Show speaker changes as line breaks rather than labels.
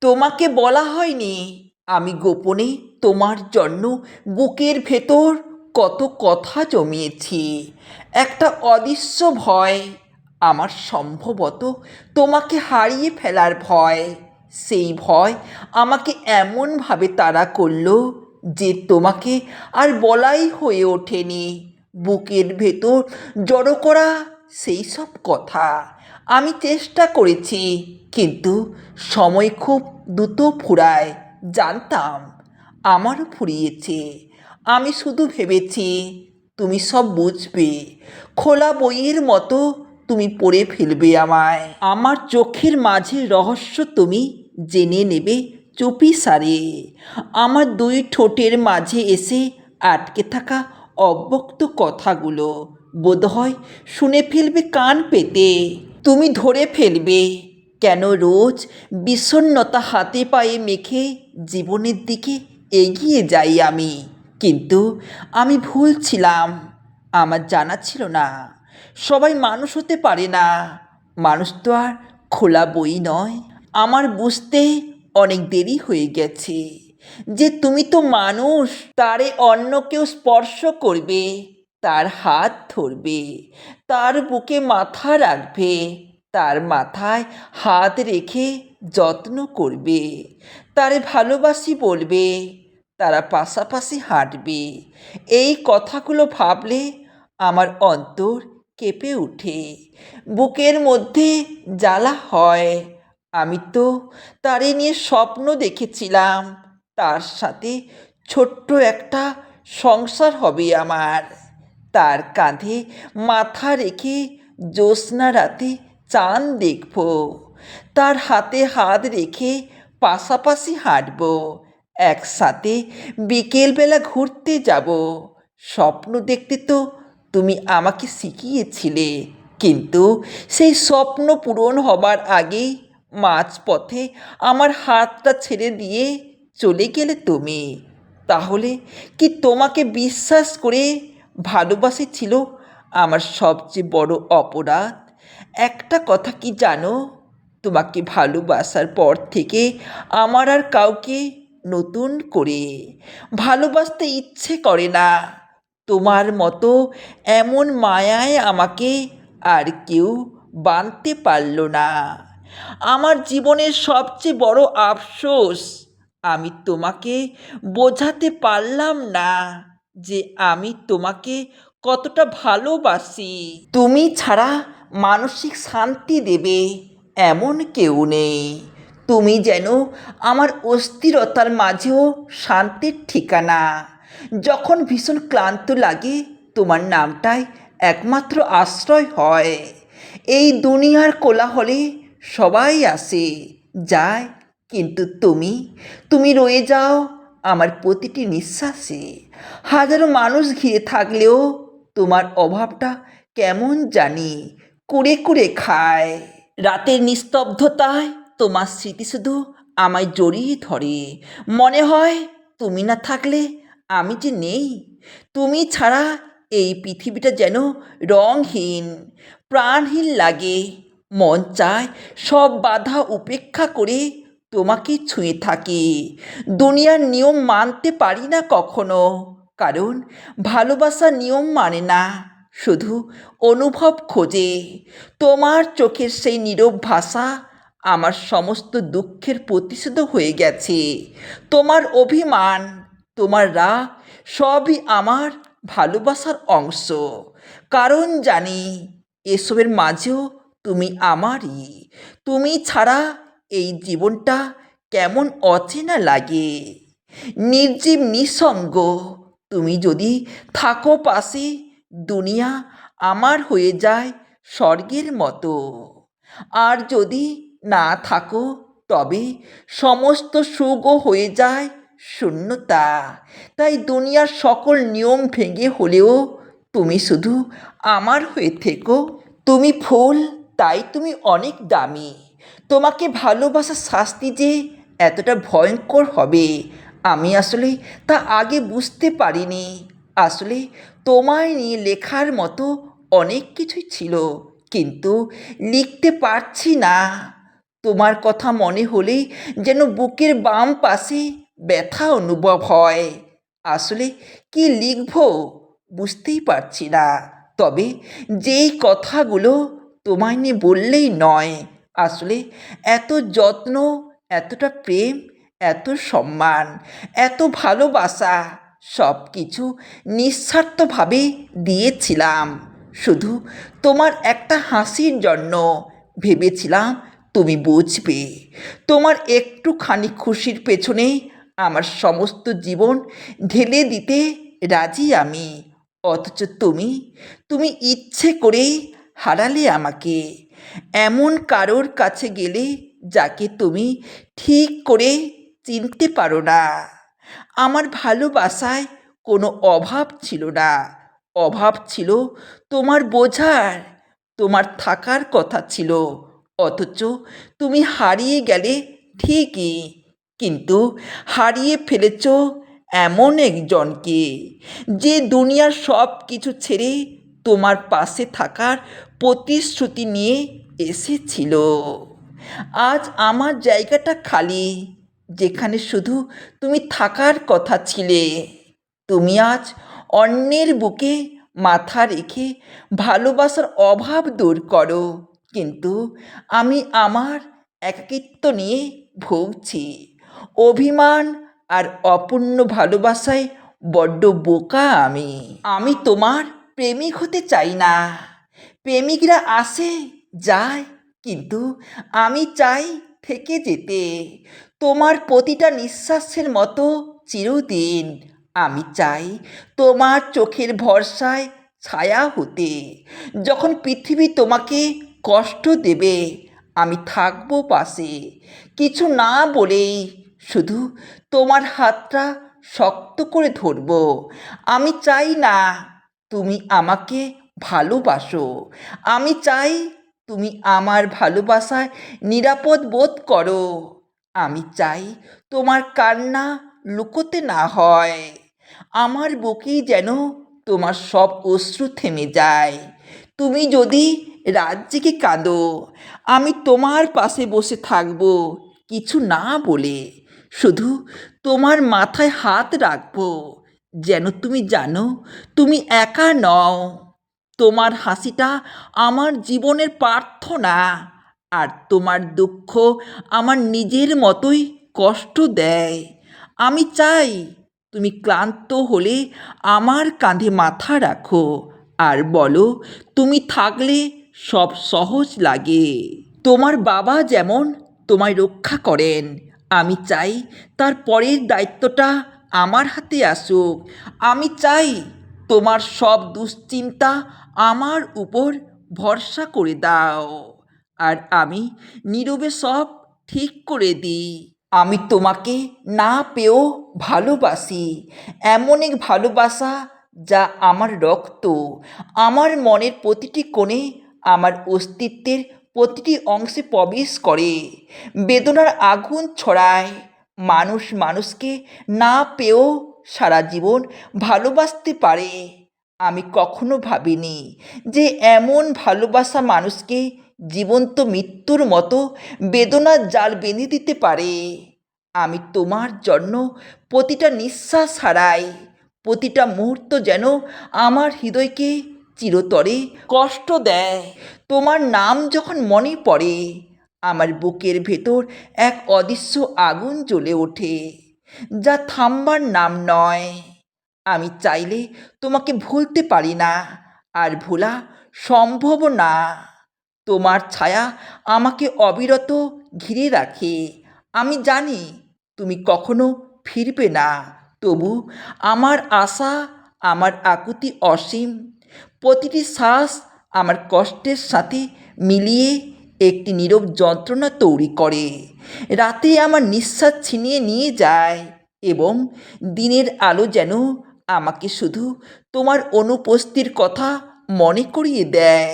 তোমাকে বলা হয়নি। আমি গোপনে তোমার জন্য বুকের ভেতর কত কথা জমিয়েছি। একটা অদৃশ্য ভয়, আমার সম্ভবত তোমাকে হারিয়ে ফেলার ভয়। সেই ভয় আমাকে এমনভাবে তাড়া করল যে তোমাকে আর বলাই হয়ে ওঠেনি। বুকের ভেতর জড়ো করা সেই সব কথা। আমি চেষ্টা করেছি, কিন্তু সময় খুব দ্রুত ফুরায়, জানতাম। আমারও ফুরিয়েছে। আমি শুধু ভেবেছি, তুমি সব বুঝবে। খোলা বইয়ের মতো তুমি পড়ে ফেলবে আমায়। আমার চোখের মাঝে রহস্য তুমি জেনে নেবে চুপি সারে। আমার দুই ঠোঁটের মাঝে এসে আটকে থাকা অব্যক্ত কথাগুলো বোধহয় শুনে ফেলবে কান পেতে। তুমি ধরে ফেলবে। কেন রোজ বিষণ্ণতা হাতে পায়ে মেখে জীবনের দিকে এগিয়ে যাই আমি? কিন্তু আমি ভুল ছিলাম, আমার জানা ছিল না। সবাই মানুষ হতে পারে না। মানুষ তো আর খোলা বই নয়। আমার বুঝতে অনেক দেরি হয়ে গেছে। যে তুমি তো মানুষ, তারে অন্য কেউ স্পর্শ করবে। তার হাত ধরবে, তার বুকে মাথা রাখবে, তার মাথায় হাত রেখে যত্ন করবে, তারে ভালোবাসি বলবে, তারা পাশাপাশি হাঁটবে। এই কথাগুলো ভাবলে আমার অন্তর কেঁপে ওঠে। বুকের মধ্যে জ্বালা হয়। আমি তো তারে নিয়ে স্বপ্ন দেখেছিলাম। তার সাথে ছোট্ট একটা সংসার হবে আমার। তার কাঁধে মাথা রেখে জ্যোৎস্না রাতে চাঁদ দেখব। তার হাতে হাত রেখে পাশাপাশি হাঁটব। একসাথে বিকেলবেলা ঘুরতে যাব। স্বপ্ন দেখতে তো তুমি আমাকে শিখিয়েছিলে। কিন্তু সেই স্বপ্ন পূরণ হবার আগেই মাঝপথে আমার হাতটা ছেড়ে দিয়ে চলে গেলে তুমি। তাহলে কি তোমাকে বিশ্বাস করে ভালোবাসে ছিল আমার সবচেয়ে বড় অপরাধ। একটা কথা কি জানো? তোমাকে ভালোবাসার পর থেকে আমার আর কাউকে নতুন করে ভালোবাসতে ইচ্ছে করে না। তোমার মতো এমন মায়ায় আমাকে আর কেউ বানতে পারল না। আমার জীবনের সবচেয়ে বড় আফসোস, আমি তোমাকে বোঝাতে পারলাম না। যে আমি তোমাকে কতটা ভালোবাসি। তুমি ছাড়া মানসিক শান্তি দেবে এমন কেউ নেই। তুমি যেন আমার অস্থিরতার মাঝেও শান্তির ঠিকানা। যখন ভীষণ ক্লান্ত লাগে, তোমার নামটাই একমাত্র আশ্রয় হয়। এই দুনিয়ার কোলাহলে সবাই আসে, যায়, কিন্তু তুমি তুমি রয়ে যাও আমার প্রতিটি নিঃশ্বাসে হাজারো মানুষ ঘিরে থাকলেও তোমার অভাবটা কেমন জানি কুড়ে কুড়ে খায়। রাতের নিস্তব্ধতায় তোমার স্মৃতি শুধু আমায় জড়িয়ে ধরে। মনে হয় তুমি না থাকলে আমি যে নেই। তুমি ছাড়া এই পৃথিবীটা যেন রংহীন প্রাণহীন লাগে। মন চায় সব বাধা উপেক্ষা করে তোমাকে ছুঁয়ে থাকি। দুনিয়ার নিয়ম মানতে পারি না কখনো। কারণ ভালোবাসা নিয়ম মানে না, শুধু অনুভব খোঁজে। তোমার চোখের সেই নীরব ভাষা আমার সমস্ত দুঃখের প্রতিশোধ হয়ে গেছে। তোমার অভিমান, তোমার রাগ সবই আমার ভালোবাসার অংশ। কারণ জানি এসবের মাঝেও তুমি আমারই। তুমি ছাড়া এই জীবনটা কেমন অচেনা লাগে। নির্জীব নিঃসঙ্গ, তুমি যদি থাকো পাশে, দুনিয়া আমার হয়ে যায় স্বর্গের মতো। আর যদি না থাকো, তবে সমস্ত সুখও হয়ে যায় শূন্যতা। তাই দুনিয়ার সকল নিয়ম ভেঙে হলেও তুমি শুধু আমার হয়ে থেকো। তুমি ফুল, তাই তুমি অনেক দামি। তোমাকে ভালোবাসার শাস্তি যে এতটা ভয়ঙ্কর হবে। আমি আসলে তা আগে বুঝতে পারিনি। আসলে তোমায় নিয়ে লেখার মতো অনেক কিছুই ছিল, কিন্তু লিখতে পারছি না। তোমার কথা মনে হলেই যেন বুকের বাম পাশে ব্যথা অনুভব হয়। আসলে কি লিখব বুঝতেই পারছি না। তবে যেই কথাগুলো তোমায় নিয়ে বললেই নয় আসলে এত যত্ন, এতটা প্রেম, এত সম্মান, এত ভালোবাসা সব কিছু নিঃস্বার্থভাবে দিয়েছিলাম। শুধু তোমার একটা হাসির জন্য ভেবেছিলাম তুমি বুঝবে। তোমার একটুখানি খুশির পেছনে আমার সমস্ত জীবন ঢেলে দিতে রাজি আমি। অথচ তুমি তুমি ইচ্ছে করেই হারালে আমাকে। এমন কারোর কাছে গেলে যাকে তুমি ঠিক করে চিনতে পারো না। আমার ভালোবাসায় কোনো অভাব ছিল না। অভাব ছিল তোমার বোঝার, তোমার থাকার কথা ছিল। অথচ তুমি হারিয়ে গেলে ঠিকই, কিন্তু হারিয়ে ফেলেছ এমন একজনকে, যে দুনিয়ার সব কিছু ছেড়ে তোমার পাশে থাকার প্রতিশ্রুতি নিয়ে এসেছিল। আজ আমার জায়গাটা খালি, যেখানে শুধু তুমি থাকার কথা ছিলে। তুমি আজ অন্যের বুকে মাথা রেখে ভালোবাসার অভাব দূর করো। কিন্তু আমি আমার একাকিত্ব নিয়ে ভুগছি। অভিমান আর অপূর্ণ ভালোবাসায় বড্ড বোকা আমি। আমি তোমার প্রেমিক হতে চাই না। প্রেমিকরা আসে, যায়, কিন্তু আমি চাই থেকে যেতে। তোমার প্রতিটা নিঃশ্বাসের মতো চিরদিন আমি চাই তোমার চোখের ভরসায় ছায়া হতে। যখন পৃথিবী তোমাকে কষ্ট দেবে, আমি থাকব পাশে। কিছু না বলেই শুধু তোমার হাতটা শক্ত করে ধরবো। আমি চাই না তুমি আমাকে ভালোবাসো। আমি চাই তুমি আমার ভালোবাসায় নিরাপদ বোধ করো। আমি চাই তোমার কান্না লুকোতে না হয়। আমার বুকেই যেন তোমার সব অশ্রু থেমে যায়। তুমি যদি জেগে কাঁদো, আমি তোমার পাশে বসে থাকব। কিছু না বলে শুধু তোমার মাথায় হাত রাখব। যেন তুমি জানো তুমি একা নও। তোমার হাসিটা আমার জীবনের প্রার্থনা আর তোমার দুঃখ আমার নিজের মতোই কষ্ট দেয়। আমি চাই তুমি ক্লান্ত হলে আমার কাঁধে মাথা রাখো আর বলো, তুমি থাকলে সব সহজ লাগে। তোমার বাবা যেমন তোমায় রক্ষা করেন, আমি চাই তার পরের দায়িত্বটা আমার হাতে আসুক। আমি চাই তোমার সব দুশ্চিন্তা আমার উপর ভরসা করে দাও। আর আমি নীরবে সব ঠিক করে দিই। আমি তোমাকে না পেয়েও ভালোবাসি। এমন এক ভালোবাসা যা আমার রক্ত। আমার মনের প্রতিটি কোণে আমার অস্তিত্বের প্রতিটি অংশে প্রবেশ করে। বেদনার আগুন ছড়ায়। মানুষ মানুষকে না পেয়েও সারা জীবন ভালোবাসতে পারে। আমি কখনো ভাবিনি যে এমন ভালোবাসা মানুষকে জীবন্ত মৃত্যুর মতো বেদনার জাল বেঁধে দিতে পারে। আমি তোমার জন্য প্রতিটা নিঃশ্বাস হারাই, প্রতিটা মুহূর্ত যেন আমার হৃদয়কে চিরতরে কষ্ট দেয়। তোমার নাম যখন মনে পড়ে, আমার বুকের ভেতর এক অদৃশ্য আগুন জ্বলে ওঠে, যা থামবার নাম নয়। আমি চাইলে তোমাকে ভুলতে পারি না। আর ভোলা, সম্ভব না। তোমার ছায়া আমাকে অবিরত ঘিরে রাখে। আমি জানি তুমি কখনো ফিরবে না। তবু আমার আশা, আমার আকুতি অসীম। প্রতিটি শ্বাস আমার কষ্টের সাথে মিলিয়ে একটি নীরব যন্ত্রণা তৈরি করে। রাতে আমার নিঃশ্বাস ছিনিয়ে নিয়ে যায় এবং দিনের আলো যেন আমাকে শুধু তোমার অনুপস্থির কথা মনে করিয়ে দেয়।